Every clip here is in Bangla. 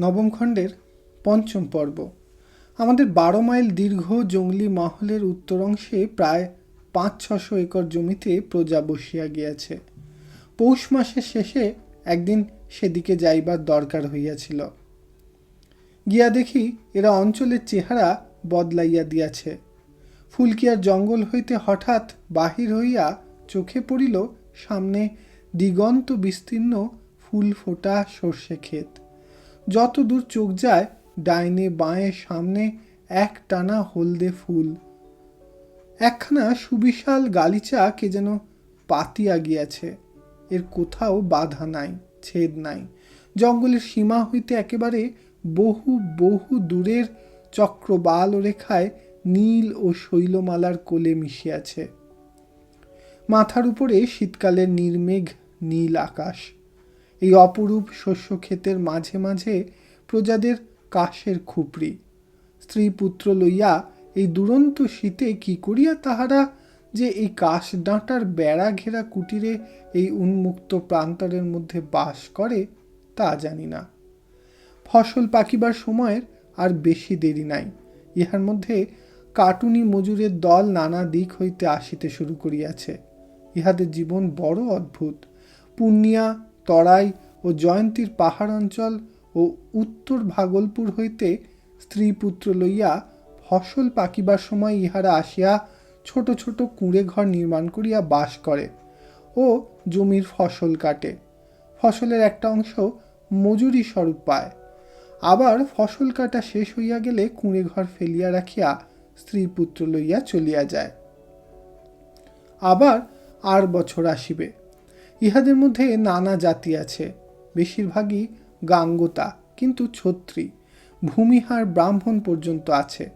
নবম খণ্ডের পঞ্চম পর্ব। আমাদের বারো মাইল দীর্ঘ জঙ্গলি মহলের উত্তর অংশে প্রায় পাঁচ ছশো একর জমিতে প্রজা বসিয়া গিয়াছে। পৌষ মাসের শেষে একদিন সেদিকে যাইবার দরকার হইয়াছিল। গিয়া দেখি এরা অঞ্চলের চেহারা বদলাইয়া দিয়াছে। ফুলকিয়ার জঙ্গল হইতে হঠাৎ বাহির হইয়া চোখে পড়িল সামনে দিগন্ত বিস্তীর্ণ ফুল ফোটা সর্ষে ক্ষেত। যত দূর চোখ যায়, ডাইনে বাঁয়ে সামনে এক টানা হলদে ফুল। একখানা সুবিশাল গালিচা কে যেন পাতিয়া গিয়াছে। এর কোথাও বাধা নাই, ছেদ নাই। জঙ্গলের সীমা হইতে একেবারে বহু বহু দূরের চক্রবাল রেখায় নীল ও শৈলমালার কোলে মিশিয়াছে। মাথার উপরে শীতকালের নির্মেঘ নীল আকাশ। এই অপরূপ শস্য ক্ষেতের মাঝে মাঝে প্রজাদের কাশের খুপড়ি স্ত্রী পুত্র লইয়া এই দুরন্ত শীতে কি করিয়া তাহারা যে এই কাশ ডাঁটার বেড়া ঘেরা কুটিরে এই উন্মুক্ত প্রান্তরের মধ্যে বাস করে, তা জানি না। ফসল পাকিবার সময়ের আর বেশি দেরি নাই। ইহার মধ্যে কাটুনি মজুরের দল নানা দিক হইতে আসিতে শুরু করিয়াছে। ইহাদের জীবন বড় অদ্ভুত। পূর্ণিয়া তরাই ও জয়ন্তীর পাহাড় অঞ্চল ও উত্তর ভাগলপুর হইতে স্ত্রী পুত্র লইয়া ফসল পাকিবার সময় ইহারা আসিয়া ছোট ছোট কুঁড়ে ঘর নির্মাণ করিয়া বাস করে ও জমির ফসল কাটে। ফসলের একটা অংশ মজুরি স্বরূপ পায়। আবার ফসল কাটা শেষ হইয়া গেলে কুঁড়ে ঘর ফেলিয়া রাখিয়া স্ত্রী পুত্র লইয়া চলিয়া যায়। আবার আর বছর আসিবে। ইহাদের মধ্যে নানা জাতি আছে, বেশিরভাগই গাঙ্গতা, কিন্তু ছত্রী, ভূমিহার ব্রাহ্মণ পর্যন্ত আছে।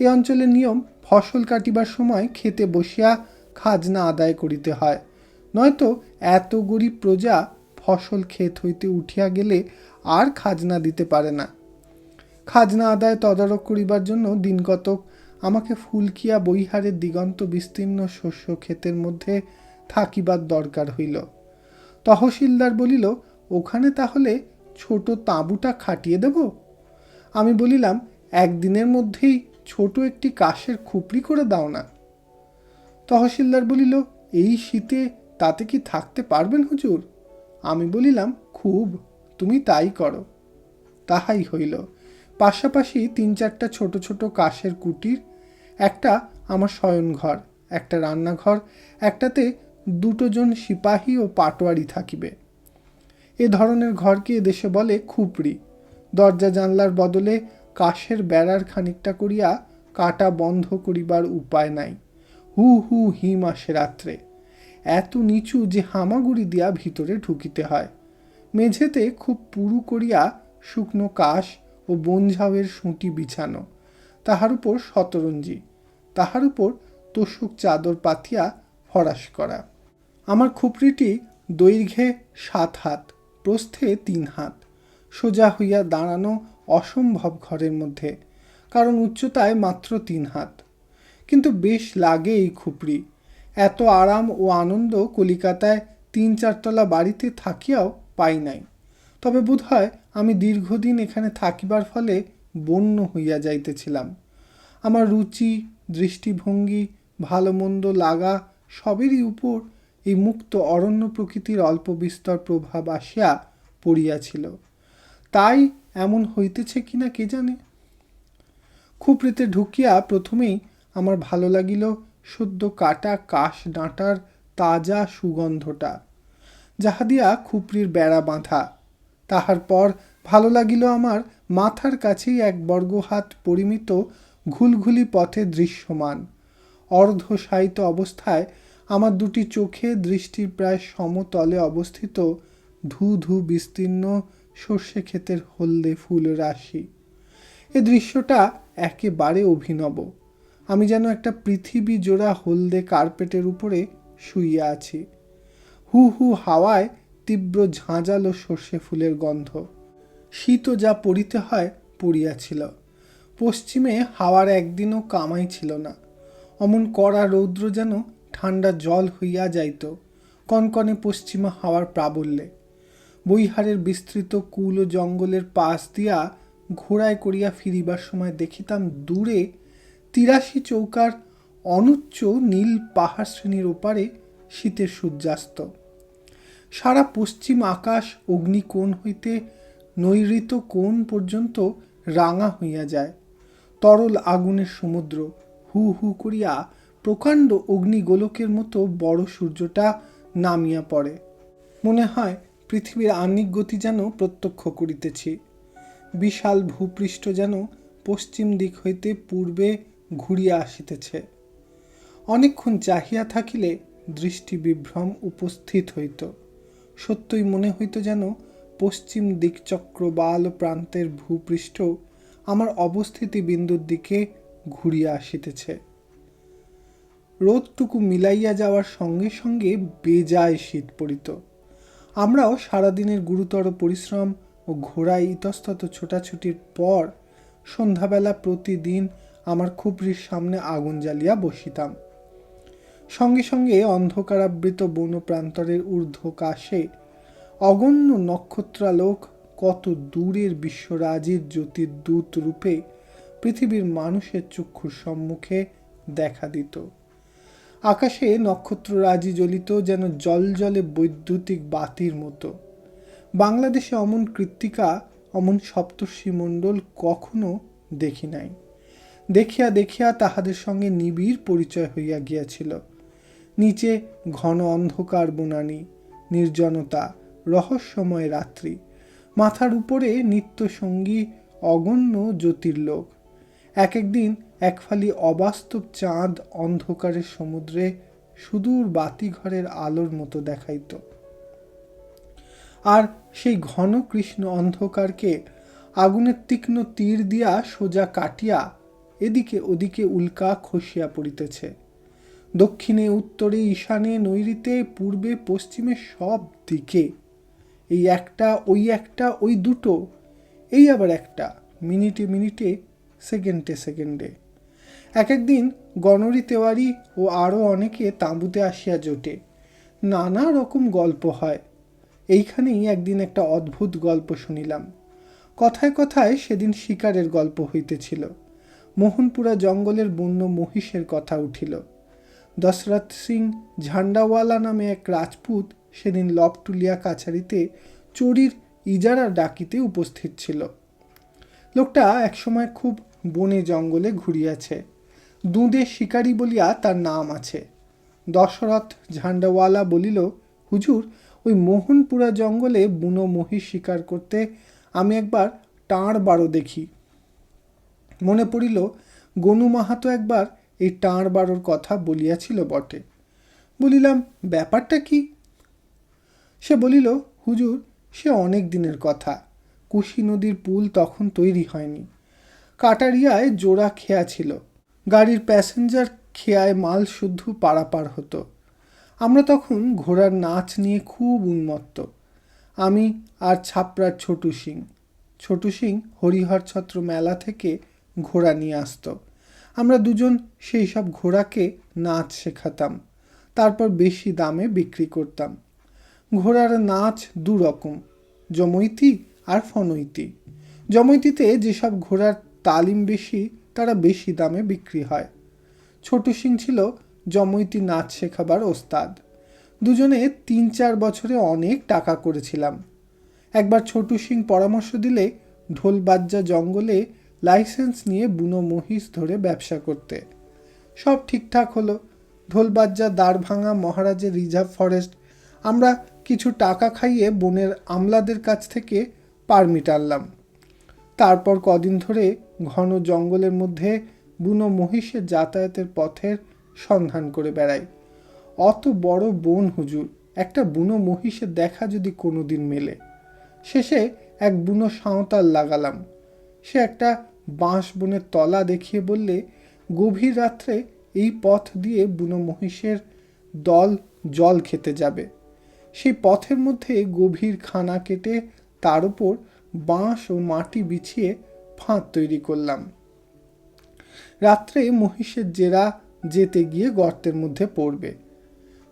এ অঞ্চলের নিয়ম, ফসল কাটিবার সময় খেতে বসিয়া খাজনা আদায় করিতে হয়। নয়তো এত গরিব প্রজা ফসল ক্ষেত হইতে উঠিয়া গেলে আর খাজনা দিতে পারে না। খাজনা আদায় তদারক করিবার জন্য দিনকতক আমাকে ফুলকিয়া বৈহারের দিগন্ত বিস্তীর্ণ শস্য ক্ষেতের মধ্যে থাকিবার দরকার হইল। তহসিলদার বলিল, ওখানে তাহলে ছোট তাঁবুটা খাটিয়ে দেব? আমি বলিলাম, একদিনের মধ্যেই ছোট একটি কাশের খুপড়ি করে দাও না। তহসিলদার বলিল, এই শীতে তাতে কি থাকতে পারবেন হুজুর? আমি বলিলাম, খুব, তুমি তাই করো। তাহাই হইল। পাশাপাশি তিন চারটা ছোট ছোট কাশের কুটির, একটা আমার শয়নঘর, একটা রান্নাঘর, একটাতে দুটো জন সিপাহী ও পাটোয়ারি থাকিবে। এ ধরনের ঘরকে এদেশে বলে খুপড়ি দরজা জানলার বদলে কাশের বেড়ার খানিকটা করিয়া কাটা বন্ধ করিবার উপায় নাই। হু হু, হিম আসে রাত্রে। এত নিচু যে হামাগুড়ি দিয়া ভিতরে ঢুকিতে হয়। মেঝেতে খুব পুরু করিয়া শুকনো কাশ ও বনঝাউয়ের সুঁটি বিছানো। তাহার উপর শতরঞ্জি। তাহার উপর তোষক চাদর পাতিয়া ফরাস করা। আমার খুপড়িটি দৈর্ঘ্যে সাত হাত, প্রস্থে তিন হাত। সোজা হইয়া দাঁড়ানো অসম্ভব ঘরের মধ্যে, কারণ উচ্চতায় মাত্র তিন হাত। কিন্তু বেশ লাগে এই খুপড়ি এত আরাম ও আনন্দ কলিকাতায় তিন চারতলা বাড়িতে থাকিয়াও পাই নাই। তবে বোধ হয় আমি দীর্ঘদিন এখানে থাকিবার ফলে বন্য হইয়া যাইতেছিলাম। আমার রুচি, দৃষ্টিভঙ্গি, ভালো মন্দ লাগা সবেরই উপর এই মুক্ত অরণ্য প্রকৃতির অল্প বিস্তর প্রভাব আসিয়া পড়িয়াছিল। তাই এমন হইতেছে কিনা কে জানে? খুপড়িতে ঢুকিয়া প্রথমেই আমার ভালো লাগিল সদ্য কাটা কাশ ডাঁটার তাজা সুগন্ধটা, যাহা দিয়া খুপড়ির বেড়া বাঁধা। তাহার পর ভালো লাগিল আমার মাথার কাছেই এক বর্গহাত পরিমিত ঘুলঘুলি পথে দৃশ্যমান অর্ধ অর্ধশায়িত অবস্থায় আমার দুটি চোখে দৃষ্টির প্রায় সমতলে অবস্থিত ধু ধু বিস্তীর্ণ সর্ষে ক্ষেতের হলদে ফুল রাশি। এ দৃশ্যটা একেবারে অভিনব। আমি যেন একটা পৃথিবী জোড়া হলদে কার্পেটের উপরে শুইয়া আছি। হু হু হাওয়ায় তীব্র ঝাঁঝালো সর্ষে ফুলের গন্ধ। শীতও যা পড়িতে হয় পড়িয়াছিল। পশ্চিমে হাওয়ার একদিনও কামাই ছিল না। অমন কড়া রৌদ্র যেন ঠান্ডা জল হইয়া যাইত, কনকনে পশ্চিমা হাওয়ার প্রাবল্যে। বৈহারের বিস্তৃত কুল ও জঙ্গলের পাশ দিয়া ঘোড়ায় করিয়া ফিরিবার সময় দেখিতাম দূরে তিরাশি চৌকার অনুচ্চ নীল পাহাড় শ্রেণির ওপারে শীতের সূর্যাস্ত। সারা পশ্চিম আকাশ অগ্নিকোণ হইতে নৈঋত কোণ পর্যন্ত রাঙা হইয়া যায়। তরল আগুনের সমুদ্র হু হু করিয়া প্রকাণ্ড অগ্নিগোলকের মতো বড় সূর্যটা নামিয়া পড়ে। মনে হয় পৃথিবীর আহ্নিক গতি যেন প্রত্যক্ষ করিতেছি। বিশাল ভূপৃষ্ঠ যেন পশ্চিম দিক হইতে পূর্বে ঘুরিয়া আসিতেছে। অনেকক্ষণ চাহিয়া থাকিলে দৃষ্টি বিভ্রম উপস্থিত হইত। সত্যই মনে হইত যেন পশ্চিম দিকচক্র বাল প্রান্তের ভূপৃষ্ঠ আমার অবস্থিতি বিন্দুর দিকে ঘুরিয়া আসিতেছে। রোদটুকু মিলাইয়া যাওয়ার সঙ্গে সঙ্গে বেজায় শীত পড়িত। আমরাও সারাদিনের গুরুতর পরিশ্রম ও ঘোড়ায় ইতস্তত ছোটাছুটির পর সন্ধ্যাবেলা প্রতিদিন আমার খুপড়ির সামনে আগুন জ্বালিয়া বসিতাম। সঙ্গে সঙ্গে অন্ধকারাবৃত বন প্রান্তরের ঊর্ধ্বকাশে অগণ্য নক্ষত্রালোক কত দূরের বিশ্বরাজির জ্যোতির দূত রূপে পৃথিবীর মানুষের চক্ষুর সম্মুখে দেখা দিত। আকাশে নক্ষত্ররাজি জ্বলিত যেন জল জলে বৈদ্যুতিক বাতির মতো। বাংলাদেশে অমন কৃত্তিকা, অমন সপ্তর্ষি মণ্ডল কখনো দেখি নাই। দেখিয়া দেখিয়া তাহাদের সঙ্গে নিবিড় পরিচয় হইয়া গিয়াছিল। নিচে ঘন অন্ধকার বনানি, নির্জনতা, রহস্যময় রাত্রি। মাথার উপরে নিত্য সঙ্গী অগণ্য জ্যোতির্লোক। এক একদিন এক ফালি অবাস্তব চাঁদ অন্ধকারের সমুদ্রে সুদূর বাতিঘরের আলোর মতো দেখাইত। আর সেই ঘন কৃষ্ণ অন্ধকারকে আগুনের তীক্ষ্ণ তীর দিয়া সোজা কাটিয়া এদিকে ওদিকে উল্কা খসিয়া পড়িতেছে। দক্ষিণে, উত্তরে, ঈশানে নৈরিতে পূর্বে, পশ্চিমে সব দিকে। এই একটা, ওই একটা, ওই দুটো, এই আবার একটা, মিনিটে মিনিটে, সেকেন্ডে সেকেন্ডে। এক একদিন গণরি তেওয়ারি ও আরও অনেকে তাঁবুতে আসিয়া জোটে। নানা রকম গল্প হয়। এইখানেই একদিন একটা অদ্ভুত গল্প শুনিলাম। কথায় কথায় সেদিন শিকারের গল্প হইতেছিল। মোহনপুরা জঙ্গলের বন্য মহিষের কথা উঠিল। দশরথ সিং ঝান্ডাওয়ালা নামে এক রাজপুত সেদিন লপটুলিয়া কাছারিতে চোরির ইজারা ডাকিতে উপস্থিত ছিল। লোকটা একসময় খুব বনে জঙ্গলে ঘুরিয়াছে। দুঁদে শিকারী বলিয়া তার নাম আছে। দশরথ ঝান্ডাওয়ালা বলিল, হুজুর, ওই মোহনপুরা জঙ্গলে বুনো মহিষ শিকার করতে আমি একবার টাঁড় বারো দেখি। মনে পড়িল, গনু মাহাতো একবার এই টাঁড় বারোর কথা বলিয়াছিল বটে। বলিলাম, ব্যাপারটা কি? সে বলিল, হুজুর, সে অনেক দিনের কথা। কুশি নদীর পুল তখন তৈরি হয়নি। কাটারিয়ায় জোড়া খেয়া ছিল। গাড়ির প্যাসেঞ্জার খেয়ায় মাল শুদ্ধ পারাপার হতো। আমরা তখন ঘোড়ার নাচ নিয়ে খুব উন্মত্ত। আমি আর ছাপড়ার ছোটু সিং। ছোটু সিং হরিহর ছত্র মেলা থেকে ঘোড়া নিয়ে আসতো। আমরা দুজন সেই সব ঘোড়াকে নাচ শেখাতাম। তারপর বেশি দামে বিক্রি করতাম। ঘোড়ার নাচ দু রকম জমৈতি আর ফনৈতি। জমৈতিতে যেসব ঘোড়ার তালিম বেশি তারা বেশি দামে বিক্রি হয়। ছোট সিং ছিল জমৈতি নাচ শেখাবার ওস্তাদ। দুজনে তিন চার বছরে অনেক টাকা করেছিলাম। একবার ছোটু সিং পরামর্শ দিলে ঢোলবাজ্জা জঙ্গলে লাইসেন্স নিয়ে বুনো মহিষ ধরে ব্যবসা করতে। সব ঠিকঠাক হলো। ঢোলবাজ্জা দাঁড় ভাঙা মহারাজের রিজার্ভ ফরেস্ট। আমরা কিছু টাকা খাইয়ে বনের আমলাদের কাছ থেকে পারমিট আনলাম। তারপর কদিন ধরে ঘন জঙ্গলের মধ্যে বুনো মহিষের যাতায়াতের পথের সন্ধান করে বেড়াই অত বড় বন হুজুর, একটা বুনো মহিষের দেখা যদি কোনো দিন মেলে। শেষে এক বুনো সাঁওতাল লাগালাম। সে একটা বাঁশ বনের তলা দেখিয়ে বললে, গভীর রাত্রে এই পথ দিয়ে বুনো মহিষের দল জল খেতে যাবে। সেই পথের মধ্যে গভীর খানা কেটে তার উপর বাঁশ ও মাটি বিছিয়ে ফাঁদ তৈরি করলাম। রাত্রে মহিষের জেরা যেতে গিয়ে গর্তের মধ্যে পড়বে।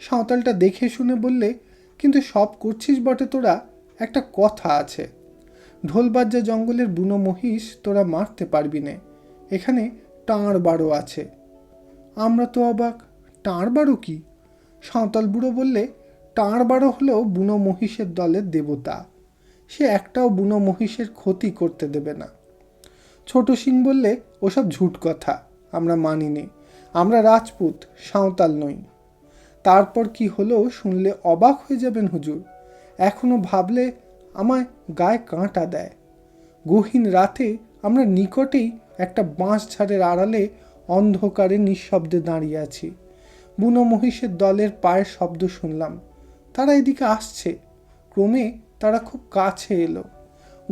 সাঁওতালটা দেখে শুনে বললে, কিন্তু সব করছিস বটে তোরা? একটা কথা আছে। ঢোলবাজ্যা জঙ্গলের বুনো মহিষ তোরা মারতে পারবি নে। এখানে টাঁড় বারো আছে। আমরা তো অবাক। টাঁড় বারো কি? সাঁওতাল বুড়ো বললে, টাঁড় বারো হলেও বুনো মহিষের দলের দেবতা। সে একটাও বুনো মহিষের ক্ষতি করতে দেবে না। ছোট সিং বললে ওসব ঝুট কথা, আমরা মানি মানিনি। আমরা রাজপুত, সাঁওতাল নই। তারপর কি হলো শুনলে অবাক হয়ে যাবেন হুজুর। এখনও ভাবলে আমায় গায়ে কাঁটা দেয়। গহীন রাতে আমরা নিকটেই একটা বাঁশ ঝাড়ের আড়ালে অন্ধকারে নিঃশব্দে দাঁড়িয়ে আছি। বুনো মহিষের দলের পায়ের শব্দ শুনলাম। তারা এদিকে আসছে। ক্রমে তারা খুব কাছে এলো।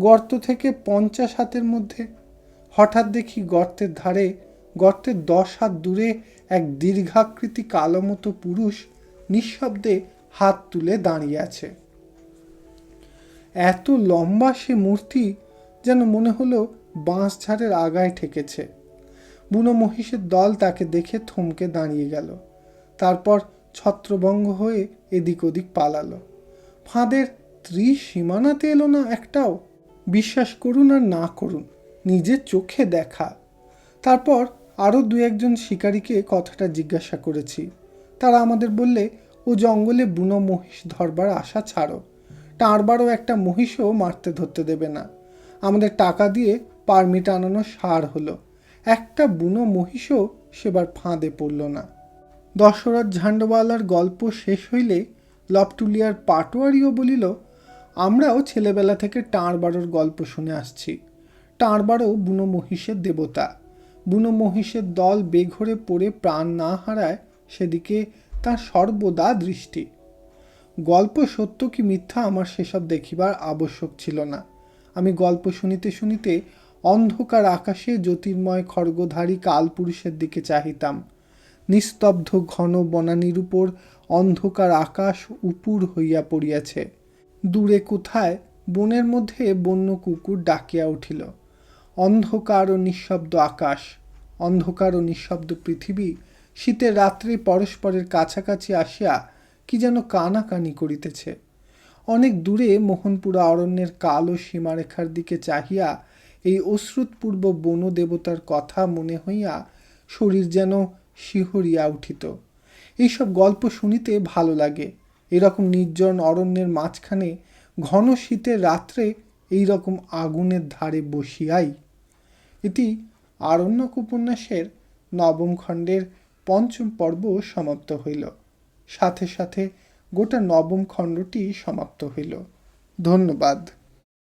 গর্ত থেকে পঞ্চাশ হাতের মধ্যে হঠাৎ দেখি গর্তের ধারে, গর্তের দশ হাত দূরে এক দীর্ঘাকৃতি কালো মতো পুরুষ নিঃশব্দে হাত তুলে দাঁড়িয়ে আছে। এত লম্বা সে মূর্তি যেন মনে হলো বাঁশ ঝাড়ের আগায় ঠেকেছে। বুনো মহিষের দল তাকে দেখে থমকে দাঁড়িয়ে গেল। তারপর ছত্রভঙ্গ হয়ে এদিক ওদিক পালালো। ফাঁদের ত্রিসীমানাতে এলো না একটাও? বিশ্বাস করুন আর না করুন। নিজের চোখে দেখা। তারপর আরও দু একজন শিকারীকে কথাটা জিজ্ঞাসা করেছি। তারা আমাদের বললে, ও জঙ্গলে বুনো মহিষ ধরবার আশা ছাড়ো। টাঁড়বারও একটা মহিষও মারতে ধরতে দেবে না। আমাদের টাকা দিয়ে পারমিট আনানো সার হলো। একটা বুনো মহিষও সেবার ফাঁদে পড়ল না। দশরথ ঝান্ডওয়ালার গল্প শেষ হইলে লপটুলিয়ার পাটোয়ারিও বলিল, আমরাও ছেলেবেলা থেকে টাঁড়বারোর গল্প শুনে আসছি। টাঁড়বারও বুনো মহিষের দেবতা। বুনো মহিষের দল বেঘরে পড়ে প্রাণ না হারায় সেদিকে তার সর্বদা দৃষ্টি। গল্প সত্য কি মিথ্যা আমার সেসব দেখিবার আবশ্যক ছিল না। আমি গল্প শুনিতে শুনিতে অন্ধকার আকাশে জ্যোতির্ময় খড়গধারী কালপুরুষের দিকে চাহিতাম। নিস্তব্ধ ঘন বনানীর উপর অন্ধকার আকাশ উপুর হইয়া পড়িয়াছে। দূরে কোথায় বনের মধ্যে বন্য কুকুর ডাকিয়া উঠিল। অন্ধকার ও নিঃশব্দ আকাশ, অন্ধকার ও নিঃশব্দ পৃথিবী, শীতের রাত্রে পরস্পরের কাছাকাছি আসিয়া কি যেন কানাকানি করিতেছে। অনেক দূরে মোহনপুরা অরণ্যের কালো সীমারেখার দিকে চাহিয়া এই অশ্রুতপূর্ব বন দেবতার কথা মনে হইয়া শরীর যেন শিহরিয়া উঠিত। এইসব গল্প শুনিতে ভালো লাগে। এরকম নির্জন অরণ্যের মাঝখানে ঘন শীতের রাত্রে এই রকম আগুনের ধারে বসিয়াই। এটি আরণ্যক উপন্যাসের নবম খণ্ডের পঞ্চম পর্ব সমাপ্ত হইল। সাথে সাথে গোটা নবম খণ্ডটি সমাপ্ত হইল। ধন্যবাদ।